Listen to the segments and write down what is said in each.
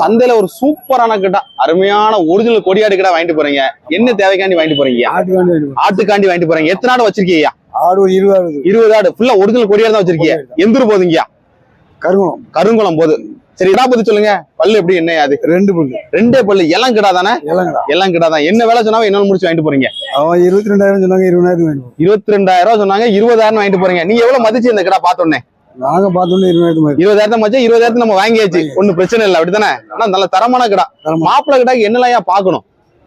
சந்தையில ஒரு சூப்பரான கிட்ட அருமையான ஒரிஜினல் கொடியாடு கிட்ட வாங்கிட்டு போறீங்க. என்ன தேவைக்காண்டி வாங்கிட்டு போறீங்க? ஆட்டுக்காண்டி வாங்கிட்டு போறீங்க. எத்தனை ஆடு வச்சிருக்கீங்க? ஆடு ஒரு இருபதாவது இருபது ஆடு. ஃபுல்லா ஒரிஜினல் கொடியாடு தான் வச்சிருக்கீங்க. எந்த ஊர் போதுங்கய்யா கருங்குளம். கருங்குளம் போது சரி இதா பத்தி சொல்லுங்க. பல்லு எப்படி என்ன அது? ரெண்டு புல்லு. ரெண்டே பல்லு. எல்லாம் கிடா தானே? எல்லாம் கிடா தான். என்ன வேலை சொன்னாலும் என்ன முடிச்சு வாங்கிட்டு போறீங்க? அவன் இருபத்தி ரெண்டாயிரம் சொன்னாங்க இருபதாயிரத்துக்கு வேணும் இருபத்தி ரெண்டாயிரம் சொன்னாங்க இருபதாயிரம் வாங்கிட்டு போறீங்க. நீங்க எவ்வளவு மதிச்சு இந்த கிடா பார்த்தோன்னே? நாங்க பார்த்தோன்னே இருபதாயிரத்து இருபதாயிரத்தை மச்சா இருபதாயிரத்து நம்ம வாங்கியாச்சு. ஒண்ணும் பிரச்சனை இல்லை அப்படித்தானே? ஆனா நல்ல தரமான கிடா. மாப்பிள்ளை கிடாக்கு என்னெல்லாம் பார்க்கணும்?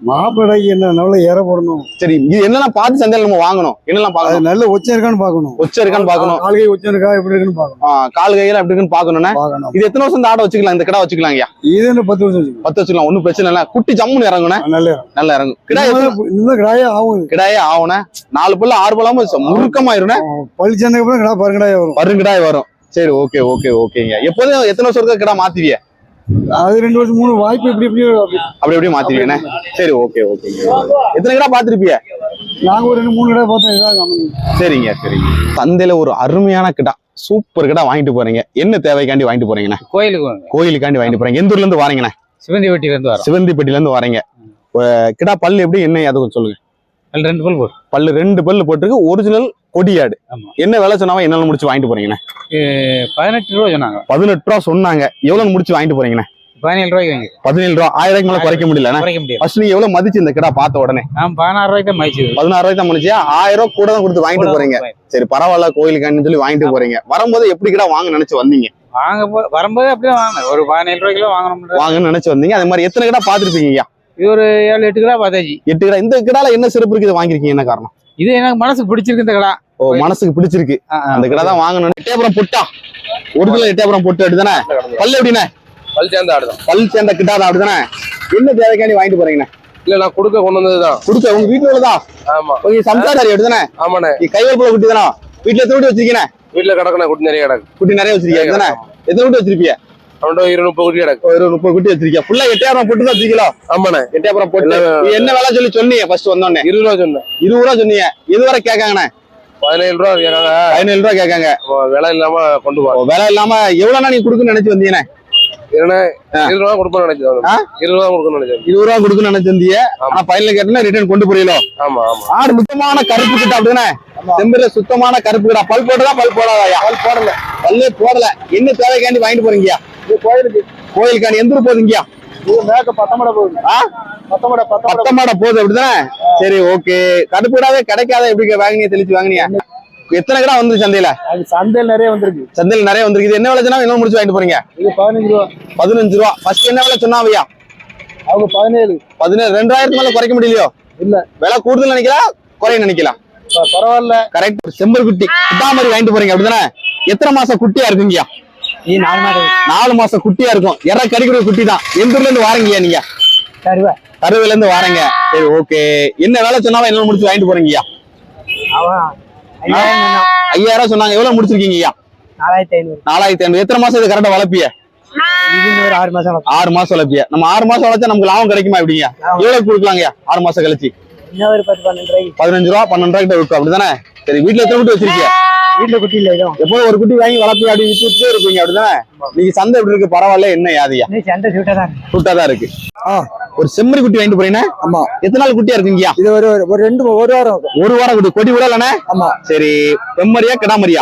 மாப்பிள்ளைக்கு என்ன நல்ல ஏற போடணும். சரி இது என்னெல்லாம் பார்த்து சந்தையில நம்ம வாங்கணும்? என்னெல்லாம் பார்க்கணும்? நல்ல உச்சம் இருக்கான்னு பார்க்கணும். உச்ச இருக்கான்னு பார்க்கணும். கால்கை உச்சம் இருக்கா எப்படி இருக்குன்னு பார்க்கணும். ஆ, கால் கையில எப்படி இருக்குன்னு பார்க்கணும்னா? பார்க்கணும். இது எத்தனை வருஷம் இந்த ஆடை வச்சுக்கலாம் இந்த கிடா வச்சுக்கலாம் ஐயா? இது என்ன பத்து வருஷம் பத்து வச்சுக்கலாம் ஒண்ணும் பிரச்சனை இல்லை. குட்டி ஜம்முன்னு இறங்கணும் நல்ல. நல்லா இறங்கும். கிடா எத்தனை- இன்னும் கிடாயே ஆகும். கிடாயே ஆகணும் நாலு பல்லு ஆறு பல்லாம முறுக்கமாயிரும்னா? பள்ளி சேர்ந்ததுக்கு அப்புறம் கிடா பருங்கடாயே வரும். வருங்கிடாய் வரும். சரி ஓகே ஓகே ஓகேங்க எப்போதும் எத்தனை வருஷம் இருக்க கிடா மாத்துவிய அது ரெண்டு வருஷம் மூணு வாய்ப்பு இப்படி இப்படி அப்படி. எப்படி மாத்திருவீங்கண்ணே சரி ஓகே ஓகேங்க எத்தனை கிடா பாத்திருப்பிய? நாங்க ஒரு ரெண்டு மூணு கடை பார்த்தோம். சரிங்க சரிங்க. சந்தையில ஒரு அருமையான கிடா சூப்பர் கிடா வாங்கிட்டு போறீங்க. என்ன தேவைக்காண்டி வாங்கிட்டு போறீங்கண்ணே? கோயிலுக்கு கோயிலுக்காண்டி வாங்கிட்டு போறீங்க. எந்த ஊர்ல இருந்து வாரீங்கண்ணே? சிவந்தி வெட்டில இருந்து வரோம் சிவந்திப்பட்டில இருந்து வாரீங்க கிடா பல்லு எப்படி என்ன அதை கொஞ்சம் சொல்லுங்க. ரெண்டு பல் போட்டு பல்லு ரெண்டு பல்லு போட்டிருக்கு. ஒரிஜினல் கொடியாடு. என்ன விலை சொன்னாலும் என்னால முடிச்சு வாங்கிட்டு போறீங்கண்ணே? பதினெட்டு ரூபா சொன்னாங்க. பதினெட்டு ரூபா சொன்னாங்க. எவ்வளவு முடிச்சு வாங்கிட்டு போறீங்கண்ணே? பதினேழு ரூபாய்க்கு வாங்கி பதினேழு ரூபா. ஆயிரம் ரூபாய்க்கு மேல குறைக்க முடியல குறைக்க முடியாது. ஃபர்ஸ்ட் நீங்க எவ்வளவு மதிச்சு இந்த கிடா பார்த்த உடனே? நான் பதினாறு ரூபாய்க்கு தான் மதிச்சது பதினாறு ரூபாய்க்கு தான் முடிச்சு ஆயிரம் ரூபாய் கூட தான் கொடுத்து வாங்கிட்டு போறீங்க. சரி பரவாயில்ல கோயிலுக்கான்னு சொல்லி வாங்கிட்டு போறீங்க. வரும்போது எப்படி கிடா வாங்க நினைச்சு வந்தீங்க? வாங்க வரும்போது அப்படியே வாங்கினேன். ஒரு பதினேழு ரூபாய்க்கு வாங்கணும் வாங்கன்னு நினைச்சு வந்தீங்க. அதே மாதிரி எத்தனை கிடா பாத்திருப்பீங்க இது ஒரு ஏழு எட்டு கிலோ பார்த்தாச்சு. எட்டு கிடா. இந்த கிடால என்ன சிறப்பு இருக்கு வாங்கிருக்கீங்க. என்ன காரணம்? இது எனக்கு மனசு பிடிச்சிருக்கு இந்த கடை ஓ மனசுக்கு பிடிச்சிருக்கு. அந்த கிடா தான் வாங்கணும் எட்டயபுரம் பொட்டா. ஒரிஜினல் எட்டயபுரம் பொட்டு அப்படிதானே? பல்லு எப்படிண்ணே? பல் சேர்ந்த ஆடுதான். பல் சேர்ந்த கிட்டா தான் அப்படிதானே என்ன தேவைக்காண்டி வாங்கிட்டு போறீங்கண்ணே? இல்ல நான் கொடுக்க கொண்டு வந்ததுதான். கொடுக்க உங்க வீட்டுல உள்ளதா? ஆமா. உங்க சம்சாரி அப்படிதானே? ஆமாண்ணே. நீ கைவல் போல குட்டி தானே வீட்டுல குட்டி வச்சிருக்கீங்க வீட்டுல கிடக்கணும் குட்டி நிறைய கிடக்கு. குட்டி நிறைய வச்சிருக்கீங்க தானே எத்தனை குட்டி வச்சிருப்பீங்க? அவன்கிட்ட முப்பது குட்டி கிடக்கு. ஒரு முப்பது குட்டி வச்சிருக்கீங்க ஃபுல்லா எட்டாயிரம் போட்டு தான் வச்சிருக்கீங்களா? ஆமாண்ணே. எட்டாயிரம் போட்டு. என்ன வேலை சொல்லி சொன்னீங்க ஃபர்ஸ்ட் வந்தோடனே? இருபது ரூபா சொன்னேன். இருபது ரூபா சொன்னீங்க. இதுவரை கேட்காங்கண்ணே? பதினேழு ரூபா கேட்காங்க. பதினேழு ரூபா கேட்காங்க. விலை இல்லாம கொண்டு ஓ, போவான் விலை இல்லாம எவ்வளவுனா நீ கொடுக்கணும்னு நினைச்சு வந்தீங்கண்ணே. இருபது ரூபா கொடுப்பேன்னு நினைச்சேன்? இருபது ரூபா கொடுக்கணும்னு நினைச்சேன். இருபது ரூபா கொடுக்கணும்னு நினைச்சு வந்தீங்க. ஆமா. ஆனா பையன்ல கேட்டா ரிட்டர்ன் கொண்டு போறீங்களோ? ஆமா ஆமா. ஆடு சுத்தமான கருப்பு கிட்ட அப்படிதானே? செம்பரில சுத்தமான கருப்பு கிட்ட பல் போட்டதா? பல் போடாதா பல் போடல. பல்லே போடல. என்ன தேவைக்காண்டி வாங்கிட்டு போறீங்கயா கோயிலுக்கு. கோயிலுக்காண்டி எந்த ஊர் போதுங்கயா இது மேக்க பத்தமடை போகுது. ஆ? பத்தமடை போகுது அப்படிதானே? சரி ஓகே. கருப்பு கிடாவே கிடைக்காத எப்படி வாங்கினியா தெளிச்சு வாங்கினியா எத்தனை கிடா வந்து சந்தையில? சந்தையில் நிறைய வந்திருக்கு. சந்தையில நிறைய வந்திருக்கு. என்ன விலை சொன்னா என்ன முடிச்சு வாங்கிட்டு போறீங்க? பதினஞ்சு ரூபா. பதினஞ்சு ரூபா. ஃபர்ஸ்ட் என்ன விலை சொன்னாவையா அவங்க பதினேழு. பதினேழு. ரெண்டாயிரத்து மேல குறைக்க முடியலையோ? இல்ல. விலை கூடுதல் நினைக்கலாம் குறைய நினைக்கலாம் பரவாயில்ல. கரெக்ட் செம்பர் குட்டி மாதிரி வாங்கிட்டு போறீங்க அப்படிதானே? எத்தனை மாசம் குட்டியா இருக்குங்கய்யா நீ நாலு மாசம் குட்டியா இருக்கும். எற கறிக்கிற குட்டி தான். எந்த ஊர்ல இருந்து வாரீங்கய்யா நீங்க? சரிவா கருவில இருந்து வாரீங்க. சரி ஓகே. என்ன வேலை சொன்னாலும் என்ன முடிச்சு வாங்கிட்டு போறீங்கய்யா? ஐயாயிரம் சொன்னாங்க. எவ்வளவு முடிச்சிருக்கீங்கய்யா? நாலாயிரத்தி ஐநூறு. நாலாயிரத்தி ஐநூறு. எத்தனை மாசம் இது கரெக்டா வளர்ப்பிய? ஆறு மாசம். ஆறு மாசம் வளர்ப்பிய. நம்ம ஆறு மாசம் வளர்த்தா நமக்கு லாபம் கிடைக்குமா எப்படிங்க? எவ்வளவு கொடுக்கலாங்கய்யா? ஆறு மாசம் கழிச்சு. பதினஞ்சு ரூபா பன்னெண்டு ரூபா கிட்ட இருக்கும் அப்படிதானே? சரி வீட்டுல எத்தனை குட்டி வச்சிருக்கீங்க வீட்டுல குட்டி இல்ல எப்போ ஒரு குட்டி வாங்கி வளர்ப்பி அப்படி வித்துட்டே இருப்பீங்க அப்படிதானே? நீங்க சந்தை எப்படி இருக்கு? பரவாயில்ல என்ன யாதியா? சண்டை சூட்டா தான் சூட்டா தான் இருக்கு. ஒரு செம்மறி குட்டி வாங்கிட்டு போறீங்கன்னா ஆமா. எத்தனை நாள் குட்டியா இருக்குங்கய்யா? இது ஒரு ஒரு ரெண்டு ஒரு வாரம் ஒரு வாரம் குட்டி. கொடி விடலண்ணே ஆமா. சரி செம்மறியா கிடாமரியா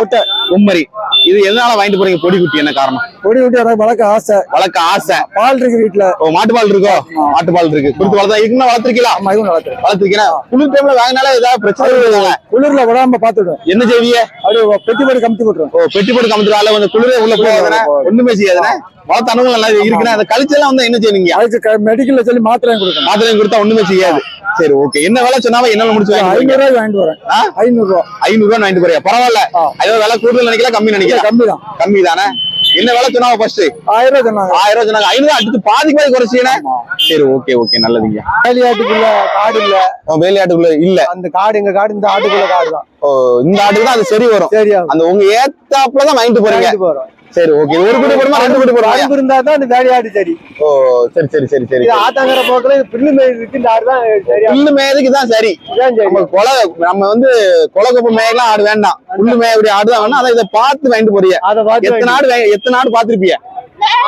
செம்மறி. இது எதனால வாங்கிட்டு போறீங்க? கொடி குட்டி என்ன காரணம்? கொடி விட்டு எனக்கு வளர்க்க ஆசை. வளர்க்க ஆசை. பால் இருக்கு வீட்டுல ஓ மாட்டு பால் இருக்கோ? மாட்டு பால் இருக்கு. கொடுத்து வளர்த்தா இருக்குன்னா வளர்த்துருக்கீங்களா? ஆமா இதுவும் வளர்த்துறேன் வளர்த்துருக்கீங்க குளிர் டைம்ல வாங்கினாலே ஏதாவது பிரச்சனை இருக்குதாங்க குளிர்ல விடாம பாத்துடுவேன் என்ன செய்வீங்க? அப்படியே பெட்டி போட்டு கமுத்தி போட்டுருவேன். ஓ பெட்டி போட்டு கமுத்துறால வந்து குளிரே உள்ள போகாதுண்ணே? ஒண்ணுமே செய்யாதுண்ணே? வளர்த்த அனுபவம் நல்லா இருக்குண்ணே அந்த கழிச்செல்லாம் வந்து என்ன செய்வீங்க அதுக்கு மெடிக்கல்ல சொல்லி மாத்திரை கொடுக்கணும். மாத்திரையும் கொடுத்தா ஒண்ணுமே செய்யாது. சரி ஓகே என்ன வேலை சொன்னாலும் என்ன முடிச்சு? ஐநூறு ரூபாய் வாங்கிட்டு வரேன்? ஐநூறு ரூபா. ஐநூறு ரூபாய் வாங்கிட்டு போறியா பரவாயில்ல. ஐயோ விலை கூடுதல் நினைக்கல கம்மி நினைக்கல. கம்மி தான். கம்மி தானே என்ன வேலை சொன்னாங்க ஃபர்ஸ்ட் ஆயிரம் ரூபாய் சொன்னாங்க. ஆயிரம் ரூபாய் சொன்னாங்க. ஐநூறு அடுத்து பாதி பாதி குறைச்சீங்கன்னா சரி ஓகே ஓகே நல்லதுங்க. வேலையாட்டுக்குள்ள காடு இல்ல வேலையாட்டுக்குள்ள இல்ல. அந்த காடு எங்க காடு இந்த ஆட்டுக்குள்ள காடு தான் ஓ, இந்த ஆட்டுக்கு தான் அது சரி வரும். சரியா அந்த உங்க ஏத்தாப்புல தான் வாங்கிட்டு போறீங்க. சரி ஓகே ஒரு குட்டி போடுமா ரெண்டு குட்டி போடுமா? அன்பு இருந்தா தான் இந்த வேலையாட்டு சரி. ஓ சரி சரி சரி சரி. இது ஆத்தாங்கிற போக்குல இது பில்லு மேய் இருக்கு இந்த ஆடு தான் சரியா புல்லு மேயதுக்கு தான் சரி. இதான் சரி. நம்ம கொலை நம்ம வந்து கொலை கொப்பை மேயெல்லாம் ஆடு வேண்டாம். புல்லு மேய இப்படி ஆடு தான் வேணும். அதை இதை பார்த்து வாங்கிட்டு போறீங்க அதை பார்த்து எத்தனை ஆடு வாங்கி- எத்தனை ஆடு பாத்திருப்பீங்க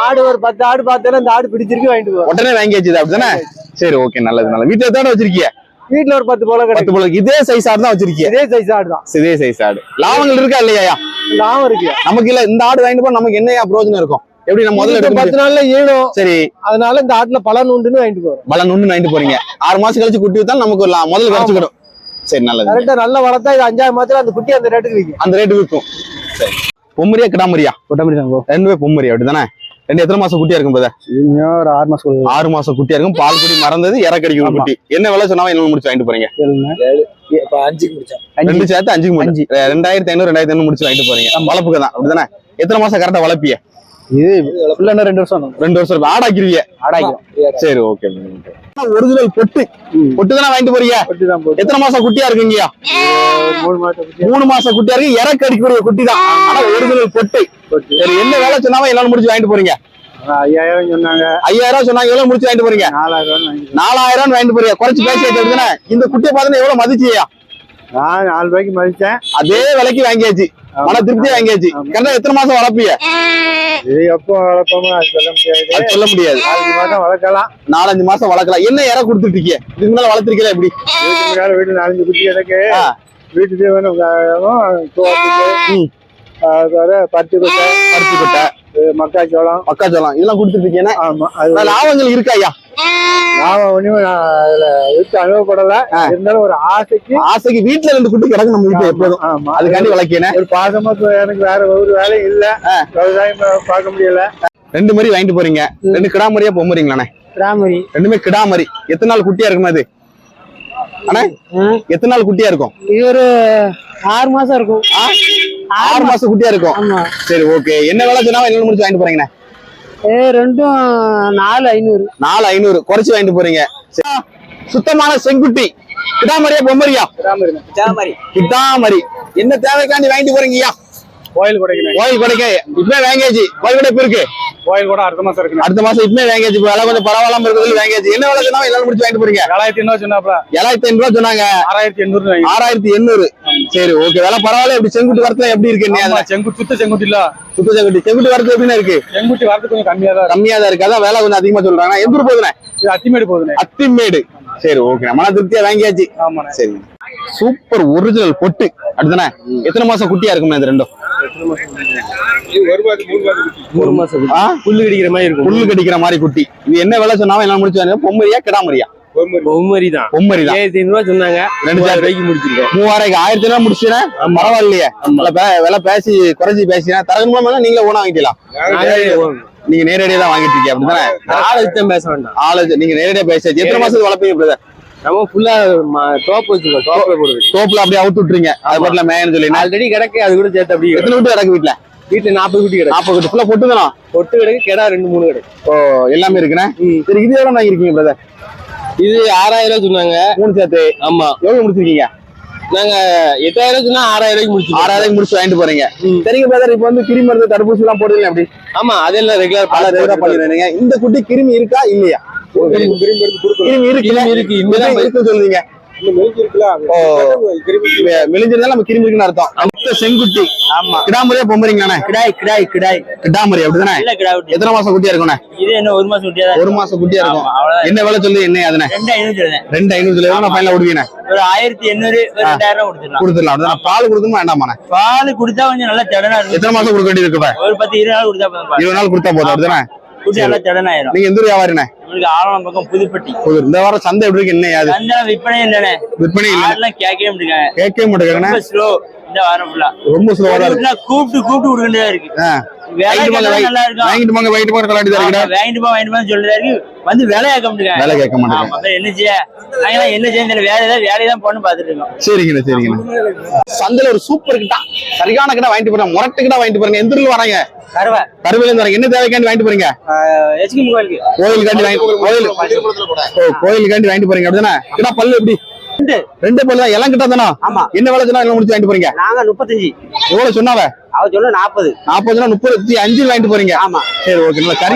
ஆடு ஒரு பத்து ஆடு பார்த்தேன்னா இந்த ஆடு பிடிச்சிருக்கு வாங்கிட்டு போவோம். உடனே வாங்கியாச்சு அப்படிதானே சரி ஓகே நல்லது நல்லது. வீட்டுல எத்தனை இருக்கீங்க வீட்டுல ஒரு பத்து போல பத்து போல இதே சைஸ் ஆடு தான் வச்சிருக்கீங்க இதே சைஸ் ஆடு தான். இதே சைஸ் ஆடு. லாபங்கள் இருக்கா இல்லையா லாபம் இருக்கு. நமக்கு இல்ல இந்த ஆடு வாங்கிட்டு போனா நமக்கு என்னையா பிரயோஜனம் இருக்கும்? எப்படி நம்ம முதல்ல பத்து நாள்ல ஈடும். சரி. அதனால இந்த ஆட்டுல பலன் உண்டுன்னு வாங்கிட்டு போறோம். பலன் ஒண்ணு வாங்கிட்டு போறீங்க. ஆறு மாசம் கழிச்சு குட்டி வித்தாலும் நமக்கு முதல்ல கிடைச்சுக்கிடும் சரி நல்லது. கரெக்டா நல்ல வளர்த்தா இது அஞ்சாயிரம் மாசத்துல அந்த குட்டி அந்த ரேட்டுக்கு விற்கும் அந்த ரேட்டு விற்கும் சரி. பொம்மரியா கிடாமரியா ரெண்டுமே பொம்மரியா அப்படிதானே ரெண்டு எத்தனை மாசம் குட்டியா இருக்கும் போத இன்னும் ஒரு ஆறு மாசம் ஆறு மாசம் குட்டியா இருக்கும். பால் குடி மறந்தது இற கடிக்கும் ஆமா. குட்டி. என்ன விலை சொன்னாலும் என்ன முடிச்சு வாங்கிட்டு போறீங்க? ரெண்டு சேர்த்து அஞ்சுக்கு முடிச்சு. ரெண்டாயிரத்தி ஐநூறு ரெண்டாயிரத்தி ஐநூறு முடிச்சு வாங்கிட்டு போறீங்க. வளர்ப்புக்கு தான். அப்படிதானே? எத்தனை மாசம் கரெக்டா வளர்ப்பிய? இது ரெண்டு வருஷம் ரெண்டு வருஷம் இருக்கும். ஆடாக்கிருவிய? சரி ஓகே ஒரிஜினல் பொட்டு? பொட்டு தானே வாங்கிட்டு போறீங்க? எத்தனை மாசம் குட்டியா இருக்குங்கய்யா மூணு மாசம் குட்டியா இருக்கு. இற கடிக்கக்கூடிய குட்டி தான். ஆனா ஒரிஜினல் பொட்டு. சரி என்ன வேலை சொன்னாலும் எல்லாரும் முடிச்சு வாங்கிட்டு போறீங்க? ஐயாயிரம் சொன்னாங்க. ஐயாயிரம் ரூபாய் சொன்னாங்க எவ்வளவு முடிச்சு வாங்கிட்டு போறீங்க? நாலாயிரம் வாங்கிட்டு போறீங்க. குறைச்சு பேசி இந்த குட்டியை பார்த்து எவ்வளவு மதிச்சியா? நான் நாலு ரூபாய்க்கு மதிச்சேன். அதே விலைக்கு வாங்கியாச்சு. மன திருப்தியா வாங்கியாச்சு. கரெக்டா எத்தனை மாசம் வளர்ப்பீங்க இது எப்போ வளர்ப்போமோ அது சொல்ல முடியாது. அது சொல்ல முடியாது. நாலஞ்சு மாசம் வளர்க்கலாம். நாலஞ்சு மாசம் வளர்க்கலாம். என்ன இற கொடுத்துட்டு இருக்கீங்க இதுக்கு முன்னால வளர்த்திருக்கீங்களா எப்படி? வீட்டுக்கு முன்னால வீட்டுல நாலஞ்சு குட்டி எனக்கு. வீட்டு தீவனம் பத்து கொட்டை. பருத்தி கொட்டை. மக்காச்சோளம் மக்காச்சோளம் இதெல்லாம் கொடுத்துட்டு இருக்கீங்க ஆமா அது லாபங்கள் இருக்கா ஐயா? நான் ஒண்ணுமே அதுல விட்டு அனுபவப்படல. இருந்தாலும் ஒரு ஆசைக்கு ஆசைக்கு வீட்டுல ரெண்டு குட்டி கிடக்கு நம்ம வீட்டுல எப்போதும். ஆமா. அதுக்காண்டி வளர்க்கேனே ஒரு பாசமா எனக்கு வேற ஒரு வேலையும் இல்ல. விவசாயம் பார்க்க முடியல. ரெண்டு மாதிரி வாங்கிட்டு போறீங்க. ரெண்டு கிடாமரியா பொம்மறீங்களாண்ணே? ராமரி ரெண்டுமே கிடாமரி எத்தனை நாள் குட்டியா இருக்குமா அது அண்ணா எத்தனை நாள் குட்டியா இருக்கும்? இது ஒரு ஆறு மாசம் இருக்கும். ஆ? ஆறு மாசம். குட்டியா இருக்கும்? ஆமா. சரி ஓகே என்ன வேலை சொன்னா என்ன முடிச்சு வாங்கிட்டு போறீங்கண்ணே? ஏ ரெண்டும் நாலு ஐநூறு. நாலு ஐநூறு. குறைச்சு வாங்கிட்டு போறீங்க. சுத்தமான செங்குட்டி. கிடாமரியா பொம்மரியா? கிடாமரி. என்ன தேவைக்காண்டி வாங்கிட்டு போறீங்கய்யா? கோயில் கொடைக்கணும் கோயில் கொடைக்க இப்பவே வாங்கியாச்சு கோயில் கொடை இப்ப இருக்கு. கோயில் கூட அடுத்த மாசம் இருக்கு. அடுத்த மாசம் இப்பவே இப்ப விலை கொஞ்சம் பரவாயில்லாம இருக்கிறது வாங்கியாச்சு என்ன விலை சொன்னா எல்லாரும் முடிச்சு வாங்கிட்டு போறீங்க. ஏழாயிரத்தி எண்ணூறு சொன்னாப்ல. ஏழாயிரத்தி ரூபா சொன்னாங்க. ஆறாயிரத்தி எண்ணூறு ஆறாயிரத்தி எண்ணூறு. சரி ஓகே விலை பரவாயில்ல இப்படி செங்குட்டி வரத்துல எப்படி இருக்கு செங்குட்டி சுத்த செங்குட்டி இல்ல. சுத்த செங்குட்டி. செங்குட்டி வரத்து எப்படின்னு இருக்கு? செங்குட்டி வரது கொஞ்சம் கம்மியா தான் கம்மியா தான் இருக்கு. அதான் வேலை கொஞ்சம் அதிகமா சொல்றாங்க. எந்த போகுதுண்ணே? இது அத்திமேடு போகுதுண்ணே. அத்திமேடு. சரி ஓகே மன திருப்தியா வாங்கியாச்சு. ஆமாண்ணே. சரி. சூப்பர் ஒரிஜினல் பொட்டு. அடுத்தானே எத்தனை மாசம் குட்டியா இருக்குமே இது ரெண்டும்? மூணு மாசம்? புல்லு கடிக்கிற மாதிரி இருக்கும். புல்லு கடிக்கிற மாதிரி குட்டி. இது என்ன விலை சொன்னாலும் எல்லாம் முடிச்சு பொம்மரியா கிடாமரியா? பொம்மரி. தான் பொம்மரி தான் ரூபா சொன்னாங்க. ரெண்டு சேர்த்து. ரூபாய்க்கு முடிச்சிருக்கோம். மூவாயிரம் ஆயிரத்தி ரூபாய் முடிச்சுனா பரவாயில்லையே. விலை பேசி குறைச்சி பேசினா மூலமா நீங்களே ஓனா வாங்கிக்கலாம். நீங்க நேரடியா தான் வாங்கிட்டு இருக்கீங்க அப்படிதானே ஆளை வச்சு பேச வேண்டாம். நீங்க நேரடியா பேசாச்சு எத்தனை மாசத்துக்கு வளர்ப்பீங்க பிரதர் நம்ம ஃபுல்லா டோப் வச்சுக்கோம் டோப்ல போடுது தோப்புல அப்படியே அவுத்து விட்டுறீங்க அது பாட்டுல மேயன்னு சொல்லி ஆல்ரெடி கிடக்கு அது கூட சேர்த்து அப்படியே எத்தனை வீட்டு கிடக்கு வீட்டுல வீட்டுல நாற்பது குட்டி கிடக்கு. நாற்பது வீட்டு ஃபுல்லா பொட்டுதானா பொட்டு கிடக்கு கிடா ரெண்டு மூணு கிடக்கு. ஓ எல்லாமே இருக்குண்ணே? சரி இது எவ்வளவு வாங்கிருக்கீங்க பிரதர் இது ஆறாயிரம் ரூபாய் சொன்னாங்க. மூணு சேர்த்து? ஆமா. எவ்வளவு முடிச்சிருக்கீங்க? நாங்க எட்டாயிரம் சொன்னா ஆறாயிரம் ரூபாய்க்கு முடிச்சிருக்கோம். ஆறாயிரம் முடிச்சு வாங்கிட்டு போறீங்க. சரிங்க பிரதர் இப்போ வந்து கிருமி மருந்து தடுப்பூசி எல்லாம் போடுவீங்க அப்படி? ஆமா அதெல்லாம் ரெகுலர் ரெகுலரா பண்ணிடுறீங்க இந்த குட்டி கிருமி இருக்கா இல்லையா? செங்குட்டி. ஆமா. கிடாமரியா பொம்பறீங்களாண்ணே? கிடாய் கிடாய் கிடாய். கிடாமரி அப்படிதானே? எத்தனை மாசம் குட்டியா இருக்கும்ண்ணே? இது என்ன ஒரு மாசம் குட்டியா ஒரு மாசம் குட்டியா இருக்கும். என்ன விலை சொல்லி என்ன அதுனே ரெண்டு ஐநூறு ரெண்டு ஐநூறு எவ்வளவு ஃபைனலா விடுவீங்க ஒரு ஆயிரத்தி எண்ணூறு ரெண்டாயிரம் கொடுத்துடலாம். கொடுத்துடலாம். அப்படிதான்? பால் கொடுக்குமா வேண்டாமாண்ணே? பால் கொடுத்தா கொஞ்சம் நல்லா திடனா இருக்கும். எத்தனை மாசம் கொடுக்க? ஒரு பத்து இருபது நாள் கொடுத்தா. இருபது நாள் கொடுத்தா போதும் அப்படிதானே? குட்டி நல்லா திடனாயிரும் நீங்க எந்த வியாபாரிண்ணே? உங்களுக்கு ஆழம் பக்கம் புதுப்பட்டி. புதூர். இந்த வாரம் சந்தை எப்படி இருக்கு? என்ன யாது சந்தனம் விற்பனை இல்லைண்ணே. விற்பனை இல்ல கேட்கவே கேட்கவே மாட்டேங்கிறேன் ஸ்லோ இந்த வாரம் ஃபுல்லா ரொம்ப ஸ்லோவா இருக்கு. கூப்பிட்டு கூப்பிட்டு கொடுக்க வேண்டியதா இருக்கு வாங்கிட்டு போங்க, வாங்கிட்டு போங்க வாங்கிட்டு போங்க கலாட்டி இருக்குடா வாங்கிட்டு போ வாங்கிட்டு சொல்றதா இருக்கு. வந்து வேலை கேட்க முடியாது வேலை கேட்க மாட்டேங்க என்ன செய்ய? என்ன செய்ய வேற ஏதாவது வேலையை தான் போன்னு பாத்துட்டு இருக்கோம். சரிங்கண்ணா சரிங்கண்ணா. சந்தையில ஒரு சூப்பர் கிட்டா சரியான கிட்ட வாங்கிட்டு போறேன். முரட்டு கிட்ட வாங்கிட்டு போறேன். எந்த வராங்க? கருவா. கருவில இருந்து வராங்க. என்ன தேவைக்காண்டி வாங்கிட்டு போறீங்க? கோயிலுக்காண்டி வாங்கி கோயில் கோயிலுக்காண்டி வாங்கிட்டு போறீங்க. அப்படிதானே? கிட்டா பல்லு எப்படி? ரெண்டு. பல்லு தான். எல்லாம் கிட்ட தானே? ஆமா. என்ன வேலை சொன்னா எல்லாம் முடிச்சு வாங்கிட்டு போறீங்க? நாங்க முப்பத்தஞ்சு. எவ்வளவு சொன்னாவ? அவ சொன்ன நாற்பது நாற்பது முப்பத்தி அஞ்சு வாங்கிட்டு போறீங்க. ஆமா. சரி ஓகே நல்லா கறி